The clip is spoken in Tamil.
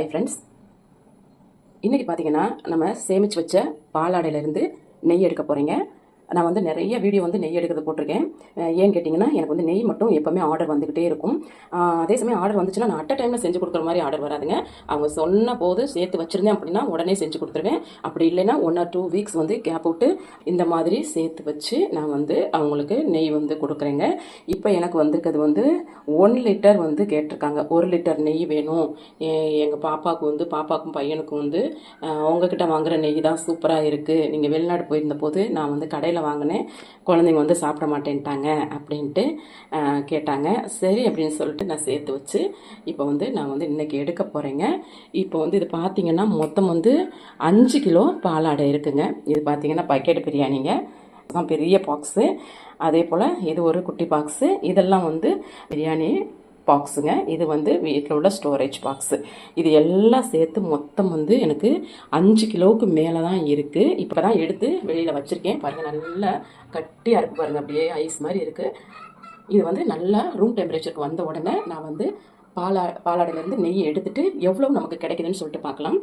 ஹை ஃப்ரெண்ட்ஸ் இன்றைக்கி பார்த்தீங்கன்னா நம்ம சேமித்து வச்ச பாலாடையிலேருந்து நெய் எடுக்க போகிறீங்க நான் வந்து நிறைய வீடியோ வந்து நெய் எடுக்கிறது போட்டிருக்கேன். ஏன்னு கேட்டிங்கன்னா எனக்கு வந்து நெய் மட்டும் எப்போவுமே ஆர்டர் வந்துக்கிட்டே இருக்கும். அதே சமயம் ஆர்டர் வந்துச்சுன்னா நான் அட்ட டைமில் செஞ்சு கொடுக்குற மாதிரி ஆர்டர் வராதுங்க. அவங்க சொன்ன போது சேர்த்து வச்சுருந்தேன் அப்படின்னா உடனே செஞ்சு கொடுத்துருவேன். அப்படி இல்லைன்னா ஒன் ஆர் டூ வீக்ஸ் வந்து கேப் விட்டு இந்த மாதிரி சேர்த்து வச்சு நான் வந்து அவங்களுக்கு நெய் வந்து கொடுக்குறேங்க. இப்போ எனக்கு வந்திருக்கிறது வந்து ஒன் லிட்டர் வந்து கேட்டிருக்காங்க. ஒரு லிட்டர் நெய் வேணும். எங்கள் பாப்பாவுக்கு வந்து பாப்பாவுக்கும் பையனுக்கும் வந்து உங்ககிட்ட வாங்குற நெய் தான் சூப்பராக இருக்குது நீங்கள் வெளிநாடு போயிருந்த போது நான் வந்து கடையில் வாங்கினேன். குழந்தைங்க வந்து சாப்பிட மாட்டேன்ட்டாங்க அப்படின்ட்டு கேட்டாங்க. சரி அப்படின்னு சொல்லிட்டு நான் சேர்த்து வச்சு இப்போ வந்து நான் வந்து இன்றைக்கி எடுக்க போகிறேங்க இப்போ வந்து இது பார்த்தீங்கன்னா மொத்தம் வந்து அஞ்சு கிலோ பாலாடை இருக்குங்க. இது பார்த்திங்கன்னா பக்கெட் பிரியாணிங்க. தான் பெரிய பாக்ஸு அதே போல் இது ஒரு குட்டி பாக்ஸு இதெல்லாம் வந்து பிரியாணி பாக்ஸுங்க இது வந்து வீட்டில் உள்ள ஸ்டோரேஜ் பாக்ஸு இது எல்லாம் சேர்த்து மொத்தம் வந்து எனக்கு அஞ்சு கிலோவுக்கு மேலே தான் இருக்குது இப்போ தான் எடுத்து வெளியில் வச்சுருக்கேன். பாருங்கள் நல்லா கட்டியாக இருக்குது பாருங்கள் அப்படியே ஐஸ் மாதிரி இருக்குது இது வந்து நல்லா ரூம் டெம்பரேச்சருக்கு வந்த உடனே நான் வந்து பாலா பாலாடையிலேருந்து நெய் எடுத்துகிட்டு எவ்வளோ நமக்கு கிடைக்குதுன்னு சொல்லிட்டு பார்க்கலாம்.